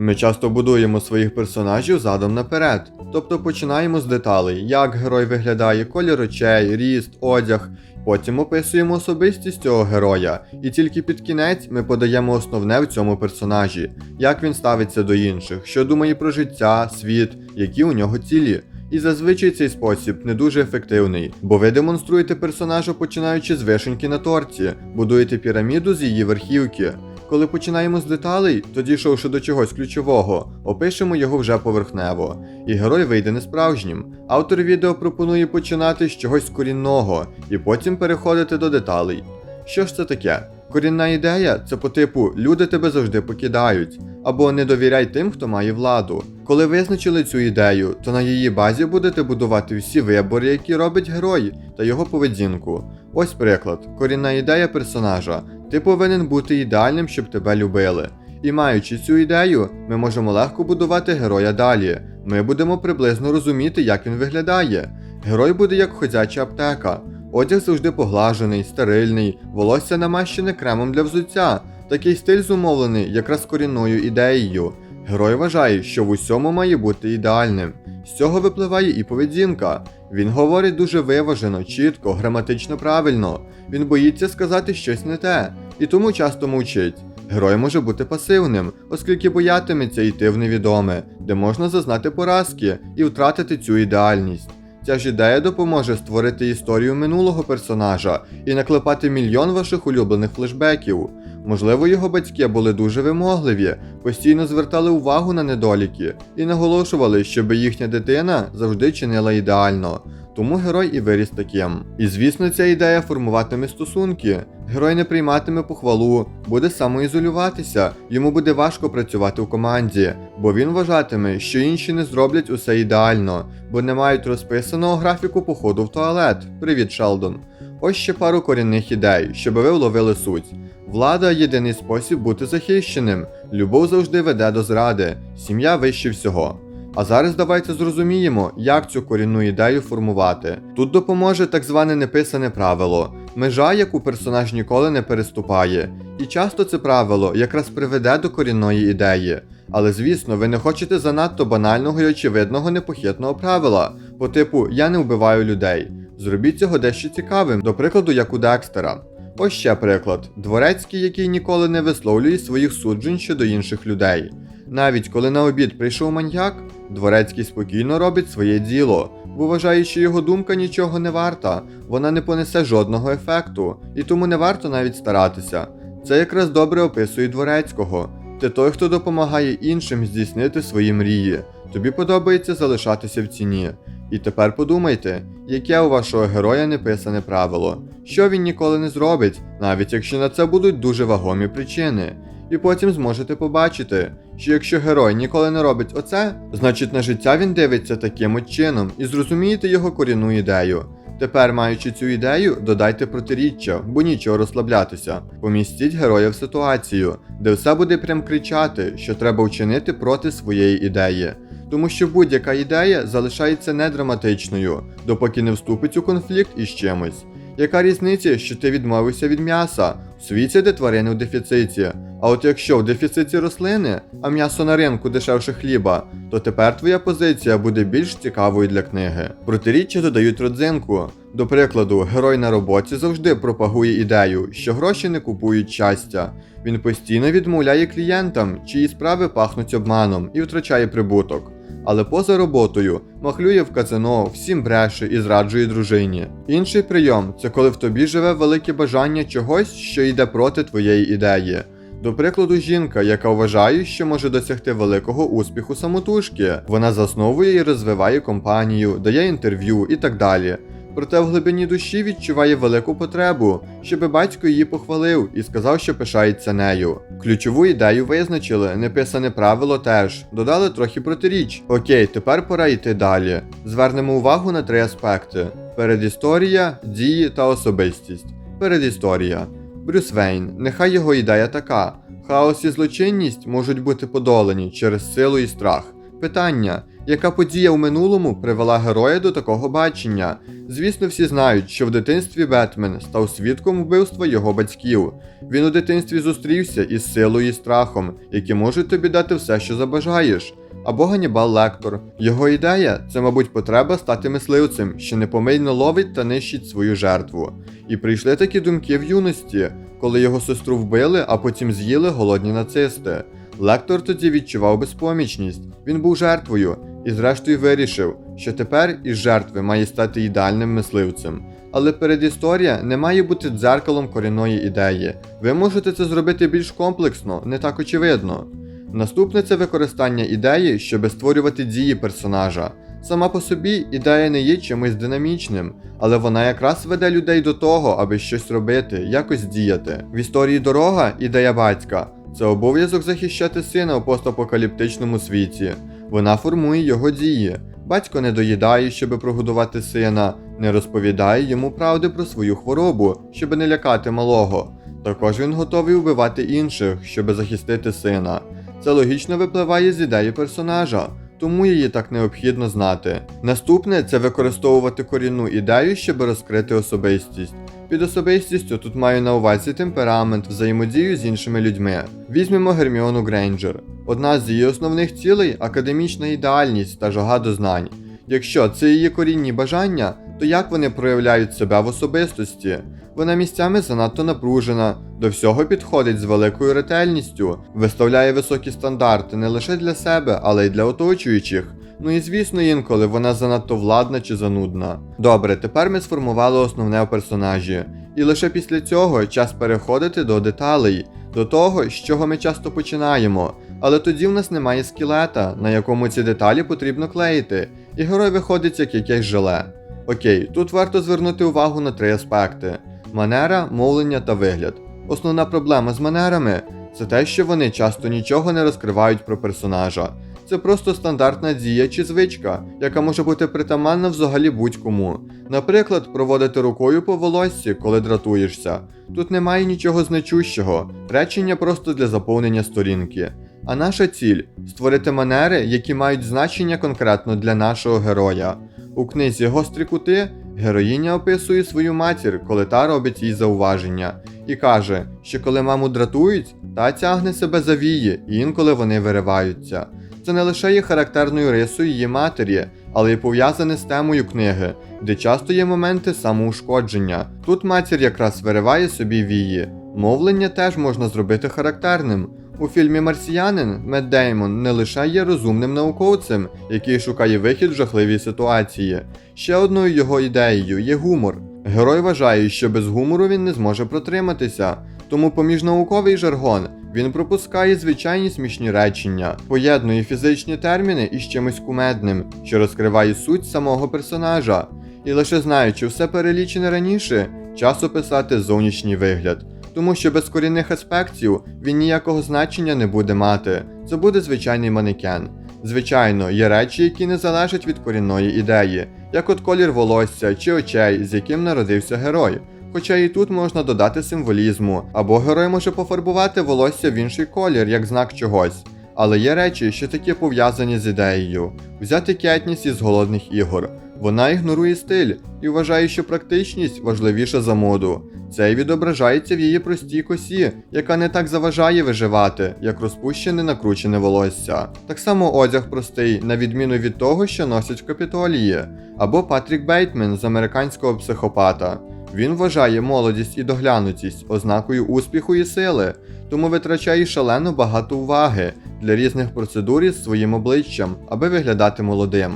Ми часто будуємо своїх персонажів задом наперед, тобто починаємо з деталей, як герой виглядає, колір очей, ріст, одяг. Потім описуємо особистість цього героя, і тільки під кінець ми подаємо основне в цьому персонажі, як він ставиться до інших, що думає про життя, світ, які у нього цілі. І зазвичай цей спосіб не дуже ефективний, бо ви демонструєте персонажа починаючи з вишеньки на торті, будуєте піраміду з її верхівки. Коли починаємо з деталей, то дійшовши до чогось ключового, опишемо його вже поверхнево, і герой вийде несправжнім. Автор відео пропонує починати з чогось корінного і потім переходити до деталей. Що ж це таке? Корінна ідея це по типу люди тебе завжди покидають, або не довіряй тим, хто має владу. Коли визначили цю ідею, то на її базі будете будувати всі вибори, які робить герой, та його поведінку. Ось приклад: корінна ідея персонажа. Ти повинен бути ідеальним, щоб тебе любили. І маючи цю ідею, ми можемо легко будувати героя далі. Ми будемо приблизно розуміти, як він виглядає. Герой буде як ходяча аптека. Одяг завжди поглажений, стерильний, волосся намащене кремом для взуття. Такий стиль зумовлений якраз корінною ідеєю. Герой вважає, що в усьому має бути ідеальним. З цього випливає і поведінка. Він говорить дуже виважено, чітко, граматично правильно. Він боїться сказати щось не те, і тому часто мовчить. Герой може бути пасивним, оскільки боятиметься йти в невідоме, де можна зазнати поразки і втратити цю ідеальність. Ця ж ідея допоможе створити історію минулого персонажа і наклепати мільйон ваших улюблених флешбеків. Можливо, його батьки були дуже вимогливі, постійно звертали увагу на недоліки і наголошували, щоб їхня дитина завжди чинила ідеально. Тому герой і виріс таким. І звісно, ця ідея формуватиме стосунки. Герой не прийматиме похвалу, буде самоізолюватися, йому буде важко працювати в команді, бо він вважатиме, що інші не зроблять усе ідеально, бо не мають розписаного графіку походу в туалет. Привіт, Шелдон. Ось ще пару корінних ідей, щоб ви вловили суть. Влада єдиний спосіб бути захищеним. Любов завжди веде до зради, сім'я вище всього. А зараз давайте зрозуміємо, як цю корінну ідею формувати. Тут допоможе так зване неписане правило, межа, яку персонаж ніколи не переступає. І часто це правило якраз приведе до корінної ідеї. Але звісно, ви не хочете занадто банального і очевидного непохитного правила, по типу Я не вбиваю людей. Зробіть цього дещо цікавим, до прикладу, як у Декстера. Ось ще приклад: дворецький, який ніколи не висловлює своїх суджень щодо інших людей. Навіть коли на обід прийшов маньяк, дворецький спокійно робить своє діло, бо вважає, що його думка нічого не варта, вона не понесе жодного ефекту, і тому не варто навіть старатися. Це якраз добре описує дворецького. Ти той, хто допомагає іншим здійснити свої мрії. Тобі подобається залишатися в ціні. І тепер подумайте, яке у вашого героя неписане правило, що він ніколи не зробить, навіть якщо на це будуть дуже вагомі причини. І потім зможете побачити, що якщо герой ніколи не робить оце, значить на життя він дивиться таким от чином і зрозумієте його корінну ідею. Тепер, маючи цю ідею, додайте протиріччя, бо нічого розслаблятися. Помістіть героя в ситуацію, де все буде прям кричати, що треба вчинити проти своєї ідеї. Тому що будь-яка ідея залишається недраматичною, допоки не вступить у конфлікт із чимось. Яка різниця, що ти відмовився від м'яса в світі, де тварини в дефіциті? А от якщо в дефіциті рослини, а м'ясо на ринку дешевше хліба, то тепер твоя позиція буде більш цікавою для книги. Протиріччя додають родзинку. До прикладу, герой на роботі завжди пропагує ідею, що гроші не купують щастя. Він постійно відмовляє клієнтам, чиї справи пахнуть обманом і втрачає прибуток. Але поза роботою махлює в казино, всім бреше і зраджує дружині. Інший прийом це коли в тобі живе велике бажання чогось, що йде проти твоєї ідеї. До прикладу, жінка, яка вважає, що може досягти великого успіху самотужки, вона засновує і розвиває компанію, дає інтерв'ю і так далі. Проте в глибині душі відчуває велику потребу, щоби батько її похвалив і сказав, що пишається нею. Ключову ідею визначили, неписане правило теж, додали трохи протиріч. Окей, тепер пора йти далі. Звернемо увагу на три аспекти: передісторія, дії та особистість. Передісторія. Брюс Вейн, нехай його ідея така: хаос і злочинність можуть бути подолані через силу і страх. Питання: Яка подія в минулому привела героя до такого бачення? Звісно, всі знають, що в дитинстві Бетмен став свідком вбивства його батьків. Він у дитинстві зустрівся із силою і страхом, які можуть тобі дати все, що забажаєш. Або Ганібал Лектор. Його ідея це, мабуть, потреба стати мисливцем, що непомильно ловить та нищить свою жертву. І прийшли такі думки в юності, коли його сестру вбили, а потім з'їли голодні нацисти. Лектор тоді відчував безпомічність, він був жертвою і зрештою вирішив, що тепер із жертви має стати ідеальним мисливцем. Але передісторія не має бути дзеркалом корінної ідеї. Ви можете це зробити більш комплексно, не так очевидно. Наступне це використання ідеї, щоб створювати дії персонажа. Сама по собі ідея не є чимось динамічним, але вона якраз веде людей до того, аби щось робити, якось діяти. В історії дорога ідея батька це обов'язок захищати сина у постапокаліптичному світі. Вона формує його дії. Батько не доїдає, щоб прогодувати сина, не розповідає йому правди про свою хворобу, щоб не лякати малого. Також він готовий вбивати інших, щоб захистити сина. Це логічно випливає з ідеї персонажа, тому її так необхідно знати. Наступне це використовувати корінну ідею, щоб розкрити особистість. Під особистістю тут маю на увазі темперамент, взаємодію з іншими людьми. Візьмемо Герміону Грейнджер. Одна з її основних цілей академічна ідеальність та жага до знань. Якщо це її корінні бажання, то як вони проявляють себе в особистості? Вона місцями занадто напружена, до всього підходить з великою ретельністю, виставляє високі стандарти не лише для себе, але й для оточуючих. Ну і звісно, інколи вона занадто владна чи занудна. Добре, тепер ми сформували основне в персонажі. І лише після цього час переходити до деталей, до того, з чого ми часто починаємо. Але тоді в нас немає скелета, на якому ці деталі потрібно клеїти, і герой виходить як якесь желе. Окей, тут варто звернути увагу на три аспекти: манера, мовлення та вигляд. Основна проблема з манерами це те, що вони часто нічого не розкривають про персонажа. Це просто стандартна дія чи звичка, яка може бути притаманна взагалі будь-кому. Наприклад, проводити рукою по волоссі, коли дратуєшся. Тут немає нічого значущого, речення просто для заповнення сторінки. А наша ціль створити манери, які мають значення конкретно для нашого героя. У книзі Гострі кути героїня описує свою матір, коли та робить їй зауваження, і каже, що коли маму дратують, та тягне себе за вії, і інколи вони вириваються. Це не лише є характерною рисою її матері, але й пов'язане з темою книги, де часто є моменти самоушкодження. Тут матір якраз вириває собі вії. Мовлення теж можна зробити характерним. У фільмі Марсіянин Мед Деймон не лише є розумним науковцем, який шукає вихід в жахливій ситуації. Ще одною його ідеєю є гумор. Герой вважає, що без гумору він не зможе протриматися, тому поміж науковий жаргон він пропускає звичайні смішні речення, поєднує фізичні терміни із чимось кумедним, що розкриває суть самого персонажа. І лише знаючи все перелічене раніше, час описати зовнішній вигляд. Тому що без корінних аспектів він ніякого значення не буде мати. Це буде звичайний манекен. Звичайно, є речі, які не залежать від корінної ідеї, як от колір волосся чи очей, з яким народився герой. Хоча і тут можна додати символізму, або герой може пофарбувати волосся в інший колір, як знак чогось. Але є речі, що такі пов'язані з ідеєю. Взяти Кетніс із голодних ігор. Вона ігнорує стиль і вважає, що практичність важливіша за моду. Це й відображається в її простій косі, яка не так заважає виживати, як розпущене накручене волосся. Так само одяг простий, на відміну від того, що носять в капітолії, або Патрік Бейтмен з американського психопата. Він вважає молодість і доглянутість ознакою успіху і сили, тому витрачає шалено багато уваги для різних процедур із своїм обличчям, аби виглядати молодим.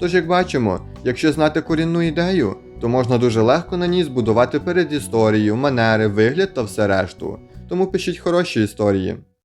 Тож, як бачимо, якщо знати корінну ідею, то можна дуже легко на ній збудувати передісторію, манери, вигляд та все решту. Тому пишіть хороші історії.